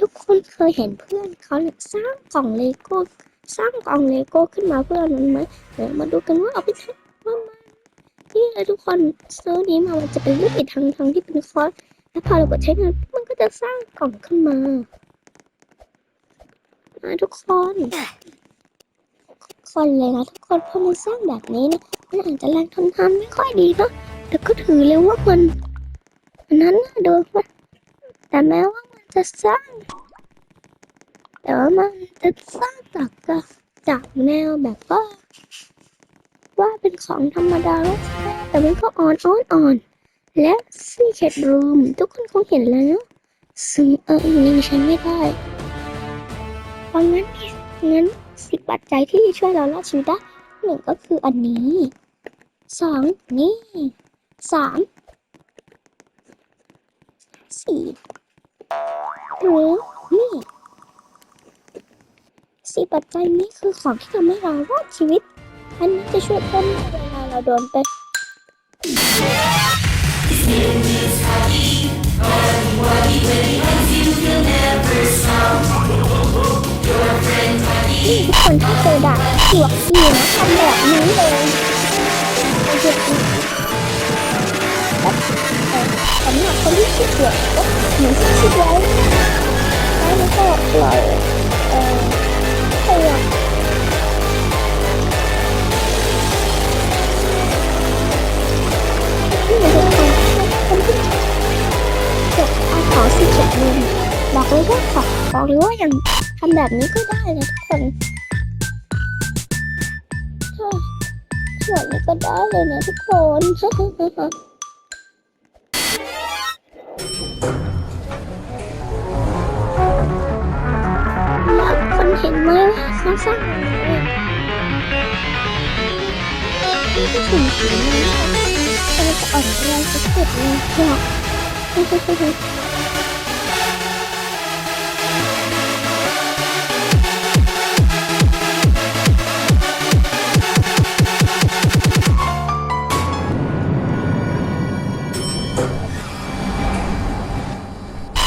ทุกคนเคยเห็นเพื่อนเขาเนี่ยสร้างกล่องเลโก้สร้างกล่องเลโก้ขึ้นมาเพื่อนั้นไหมเดี๋ยวมาดูกันว่าเอาไปทำว่ามันนี่เลยทุกคนซื้อนี้มามันจะเป็นรูปอีกทางทางที่เป็นคอร์สแล้วพอเรากดใช้งานมันก็จะสร้างกล่องขึ้นมานะทุกคนคนเลยนะทุกคนพอมันสร้างแบบนี้เนี่ยมันอาจจะแรงทนทานไม่ค่อยดีเนาะแต่ก็ถือเลยว่ามันอันนั้นน่ะดูว่าแต่แม้ว่า จะสร้าง แต่ว่ามันจะสร้างจากกะจากแนวแบบว่าว่าเป็นของธรรมดาแล้วแต่มันก็อ่อนอ่อนอ่อน และซีเคดรูมทุกคนคงเห็นแล้ว ซึ่งเอออันนี้ใช้ไม่ได้ เพราะงั้นงั้นสิบปัจจัยที่ช่วยเรารอดชีวิตได้หนึ่งก็คืออันนี้สองนี่สามสี่ หรือนี่สี่ปัจจัยนี้คือของที่ทำให้เรารอดชีวิต อันนี้จะช่วยเพิ่มเวลาเราโดนไปนี่ทุกคนที่เคยด่าหยวกพี่นะทำแบบนี้เลยเออ่อสำหรับคนที่ขี้เกียจก็เหมือนที่คิดไว้ แล้วก็ปล่อยเอ่อขยับนี่มันเป็นการคนที่จบอาขอสิเจ็ดเลยบอกเลยว่าขอบอกเลยว่าอย่างทำแบบนี้ก็ได้นะทุกคนถ้าแบบนี้ก็ได้เลยนะทุกคน สร้างเราจะอ่อนแรงสุดเลยค่ะ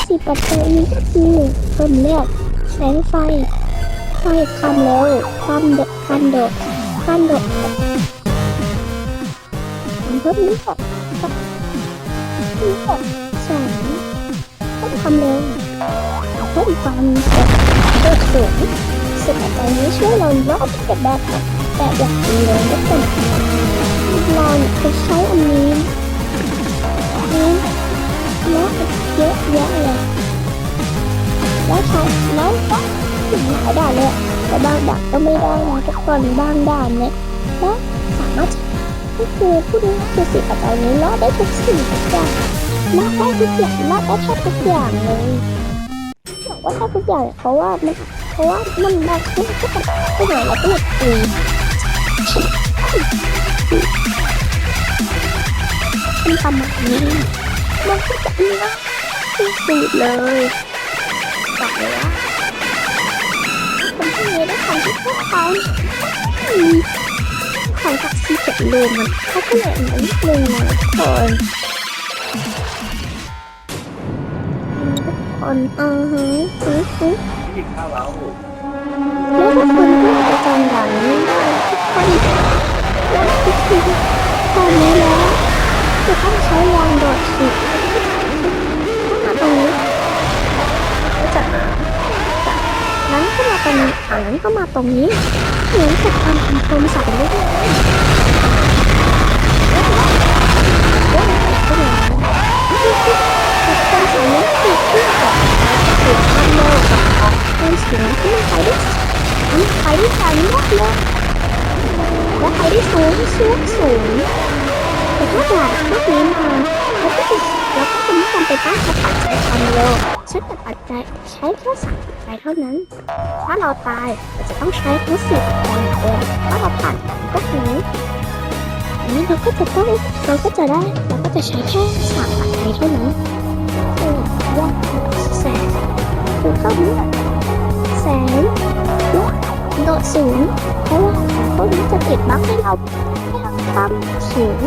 สิปัจจัยนี้ก็คือเพิ่มเลือดแสงไฟ ไฟความเร็วความเดความโดดความโดดความเพิ่มเลือดเลือดแสงเพิ่มความเร็วเพิ่มความโดดสูงสิ่งปัจจัยนี้ช่วยเรารอดจากแบบแบบอย่างดีเลยทุกคนเราจะใช้อันนี้นี้แล้วเยอะแยะเลยแล้วใช้แล้วก็ ถึงหลายด่านเลยแต่บางด่านก็ไม่ได้นะทุกคนบางด่านเนี่ยก็สามารถก็คือพูดง่ายๆคือสิ่งปัจจัยนี้รอดได้ทุกสิ่งทุกอย่างรอดได้ทุกอย่างรอดได้แทบทุกอย่างเลยบอกว่าแทบทุกอย่างเพราะว่ามันเพราะว่ามันบางครั้งก็แบบก็เหมือนเราก็หลุดตีมันทำแบบนี้มันก็จะง่ายที่สุดเลยบอกเลยว่า ที่ได้ของที่พวกเขาของจากซีเจ็ดรูมมันเขาก็เลยอันนิดนึงนะทุกคนทุกคนเออฮึฮึฮึกินข้าวแล้วแล้วทุกคนก็จะจำด่านนี้ได้ทุกคนแล้วทุกคนตอนนี้แล้วจะต้องใช้ยางโดดสิมาตรงนี้จากจาก นั้นก็มาตรงนี้จากนั้นก็มาตรงนี้เหมือนกับการทำโทรศัพท์เลยแล้วก็แล้วก็อย่างนี้ทุกคนสามารถติดเครื่องออกติดข้างนอกกับออกเป็นสียงที่มันไปได้มันไปได้ไกลมากเลยและไปได้สูงสูงสูงแต่ถ้าด่านพวกนี้มา แล้วก็จะแล้วก็จะไม่จำเป็นต้องใช้ปัจจัยความเร็วใช้แต่ปัจจัยใช้แค่สามปัจจัยเท่านั้น ถ้าเราตายเราจะต้องใช้ทั้งสี่ปัจจัยเหมือนเดิมถ้าเราผ่านก็คืออันนี้เราก็จะต้องเราก็จะได้เราก็จะใช้แค่สามปัจจัยเท่านั้นเออยากแสนคือเข้าเลือดแสนยกโดดสูงเพราะว่าพวกนี้จะติดบัฟให้เราให้เราความสูง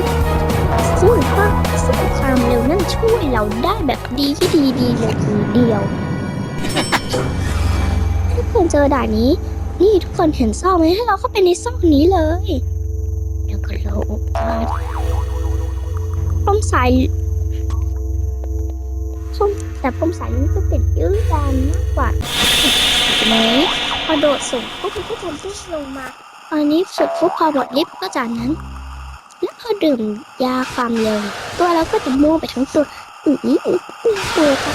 ซึ่งก็ซึ่งความเร็วนั่นช่วยเราได้แบบดีที่ดีดีเลยทีเดียวทุกคนเจอด่านนี้ นี่ทุกคนเห็นซอกไหมให้เราเข้าไปในซอกนี้เลยแล้วก็โลกาสพรมสายพรมแต่พรมสายนี้จะติดยืดยานมากกว่าทีนี้พอโดดสูงปุ๊บมันก็จะพุ่งลงมาตอนนี้สุดปุ๊บพอหมดลิฟต์ก็จากนั้น อดื่มยาความเร็วตัวเราก็จะม่วงไปทั้งตัวอืออืออือตัวค่ะ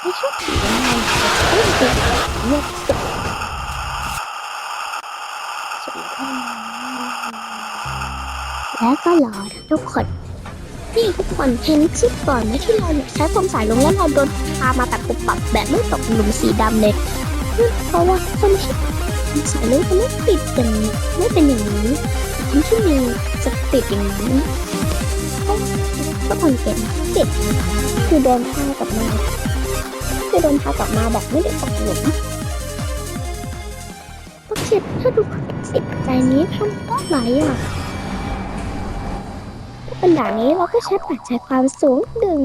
ไม่ชอบผียังไงแต่ก็เป็นเงียบสุดสวยมากแล้วก็หลอนทุกคนนี่ทุกคนเห็นคลิปก่อนไหมที่เราใช้ผมสายลงแล้วเราโดนพามาแบบปุบปับแบบไม่ตกหลุมสีดำเลยเพราะว่าคนที่ สายลงจะไม่ติดอย่างนี้ไม่เป็นอย่างนี้คนที่มีจะติดอย่างนี้ก็คนเก่งติดคือโดนพากลับมาคือโดนพากลับมาแบบไม่ได้ตกหลุมก็คิดถ้าดูสิบใจนี้ทำได้ไหมอะเป็นด่านนี้เราก็ใช้ปัจจัยความสูงดึง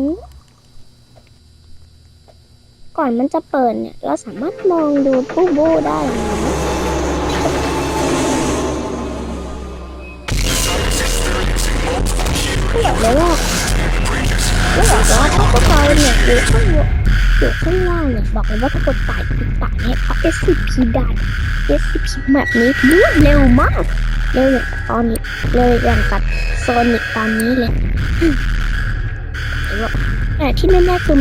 ก่อนมันจะเปิดเนี่ย เราสามารถมองดูบูบูได้นะ ก็บอกเลยว่าก็บอกว่าถ้ากเราเนี่ยอยู่ข้างบนอยู่ข้างล่างเนี่ยบอกเลยว่าถ้ากดตายติดตายเนี่ยเขา SCP ได้ SCP แบบนี้รวดเร็วมากเร็วอย่างตอนนี้เร็วอย่างกับโซนิกตอนนี้เลยอืมแต่ว่าแต่ที่แน่ๆคือ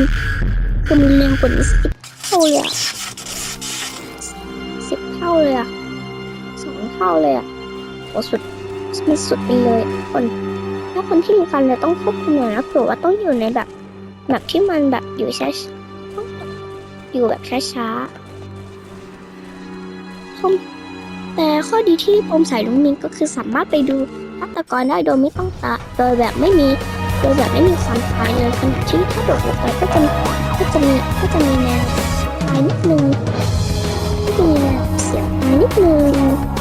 คือมันเร็วกว่านี้สิบเท่าเลยอะสิบเท่าเลยอะสองเท่าเลยอะโอ้สุดมันสุดไปเลยคน ถ้าคนที่มีฟันเลยต้องควบคุมหน่อยนะเผื่อว่าต้องอยู่ในแบบแบบที่มันแบบอยู่ช้าต้องอยู่แบบช้าๆชมแต่ข้อดีที่ปมสายลุงมิงก็คือสามารถไปดูฆาตกรได้โดยไม่ต้องตาโดยแบบไม่มีโดยแบบไม่มีความตายเลยขณะที่ถ้าโดดลงไปก็จะก็จะมีก็จะมีแนวตายนิดนึงก็จะมีแนวเสียงตายนิดนึง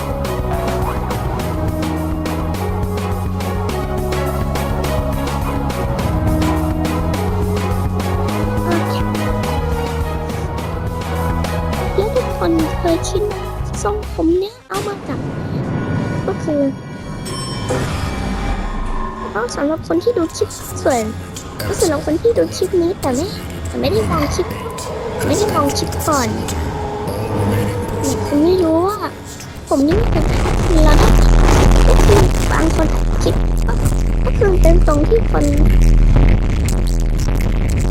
เอาสำหรับคนที่ดูคลิปส่วนก็สำหรับคนที่ดูคลิปนี้แต่ไม่แต่ไม่ได้มองคลิป ไม่ได้มองคลิปก่อนเนี่ยคุณไม่รู้ว่า ผมนี่มันเป็นระดับก็คือบางคนคลิปก็ก็คือเป็นตรงที่คน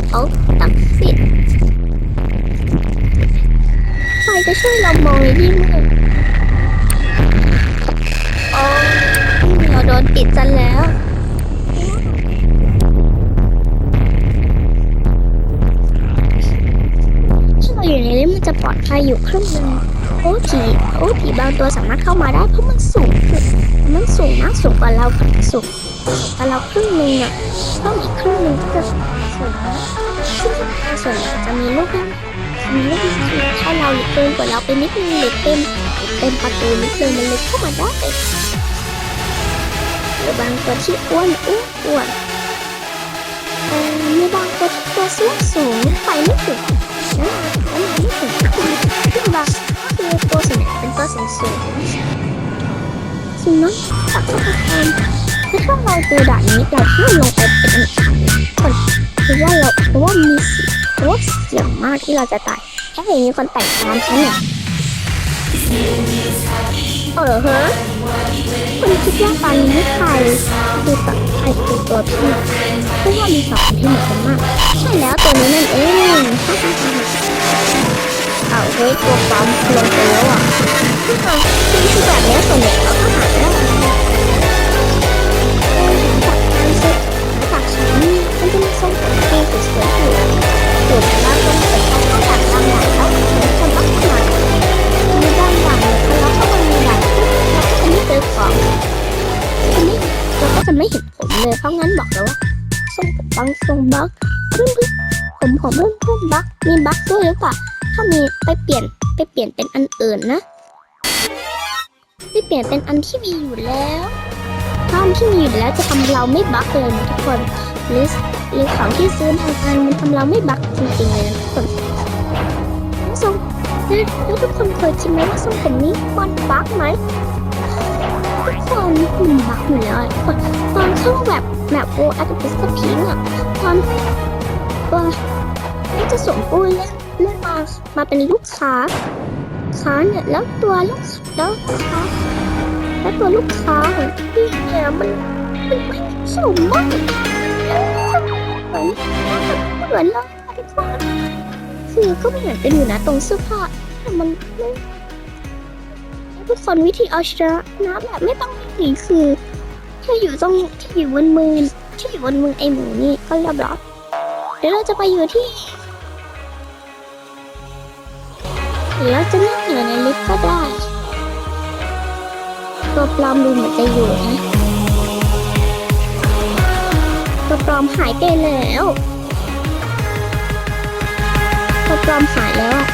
เขาตัดสิทธิ์ใครจะช่วยเรามองในที่มืดโอ้เราโดนปิดซะแล้ว ปลอดภัยอยู่ครึ่งนึงโอ้ผีโอ้ผีบางตัวสามารถเข้ามาได้เพราะมันสูงคือมันสูงมากสูงกว่าเราสูงกว่าเราครึ่งนึงอะเพิ่มอีกครึ่งนึงก็จะสูงมากซึ่งส่วนจะมีลูกเล่นมีลูกที่ถ้าเราหรือเกินกว่าเราไปนิดนึงหรือเต็มเต็มประตูนิดเลยมันเลยเข้ามาได้หรือบางตัวที่อ้วนอ้วนอ้วนมีบางตัวที่ตัวสูงสูงไปไม่ถึง ซึ่งเนาะตัดเข้าไปทำถ้าเราเจอด่านนี้เราเพื่ลงไปเป็นอันขาดคนคือว่าเราเพราะว่ามีเสียงเพราะว่าเสี่ยงมากที่เราจะตายแค่อย่างนี้คนแต่งตามฉันเนี่ยเออฮะคุณคิดว่าตอนนี้ใครคือตัดใครคือตัวพี่เพราะว่ามีสองคนที่เหมือนกันมาก ใช่แล้วตัวนี้นั่นเองเอา เฮ้ยตัวปั๊มลงไปแล้วอะที่เขาที่คือแบบนี้ส่วนใหญ่เขาก็หาได้จากฉันมันจะมีทรงผมที่สวยๆอยู่ส่วนแล้วก็เสร็จเขาเข้าจากลำไหนแล้วคนต้องขนาดมีด้านหลังพอเราเข้ามาในหลังเราก็จะไม่เจอของทีนี้เราก็จะไม่เห็นผมเลยเพราะงั้นบอกเลยว่าทรงผมบางทรงบั๊กเพิ่งผมผมเพิ่งเพิ่งบั๊กมีบั๊กด้วยหรือเปล่า ถ้ามีไปเปลี่ยนไปเปลี่ยนเป็นอันอื่นนะไปเปลี่ยนเป็นอันที่มีอยู่แล้วบ้านที่มีอยู่แล้วจะทำเราไม่บั๊กเลยนะทุกคนหรือหรือของที่ซื้อทางอันมันทำเราไม่บั๊กจริงๆเลยนะทุกคนทรงแล้วแล้วทุกคนเคยคิดไหมว่าทรงผมนี้มันบั๊กไหมทุกคนมันบั๊กอยู่แล้วตอนเข้าแบบแบบโอแอปเปิลสพิงอะตอนว่า จะส่งปุ้ยเลื่อนมามาเป็นลูกค้าค้าเนี่ยแล้วตัวลูกแล้วค้าแล้วตัวลูกค้าของพี่เนี่ยมันมันไม่สมมากเหมือนเหมือนเราทุกคนคือก็ไม่เหมือนกันอยู่นะตรงเสื้อผ้าแต่มันไม่ทุกคนวิธีเอาชนะนะแบบไม่ต้องหนีคือถ้าอยู่ตรงที่อยู่บนมือที่อยู่บนมือไอ้หมูนี่ก็เรียบร้อยเดี๋ยวเราจะไปอยู่ที่ หรือเราจะนั่งอยู่ในลิฟต์ก็ได้ ตัวปลอมดูเหมือนจะอยู่นะตัวปลอมหายไปแล้วตัวปลอมหายแล้วอะ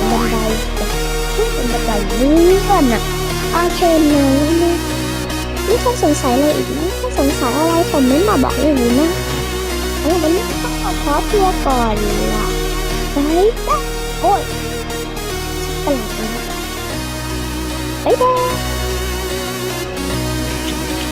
นีบันไดแต่เป็นบันไดเลื่อนอะโอเคเลยนะนี่ถ้าสงสัยอะไรอีกไหมถ้าสงสัยอะไรผมไม่มาบอกเลยนะเออวันนี้ต้องขอขอตัวก่อนล่ะไปจ้ะโอ้ยตลาดนะบ๊ายบาย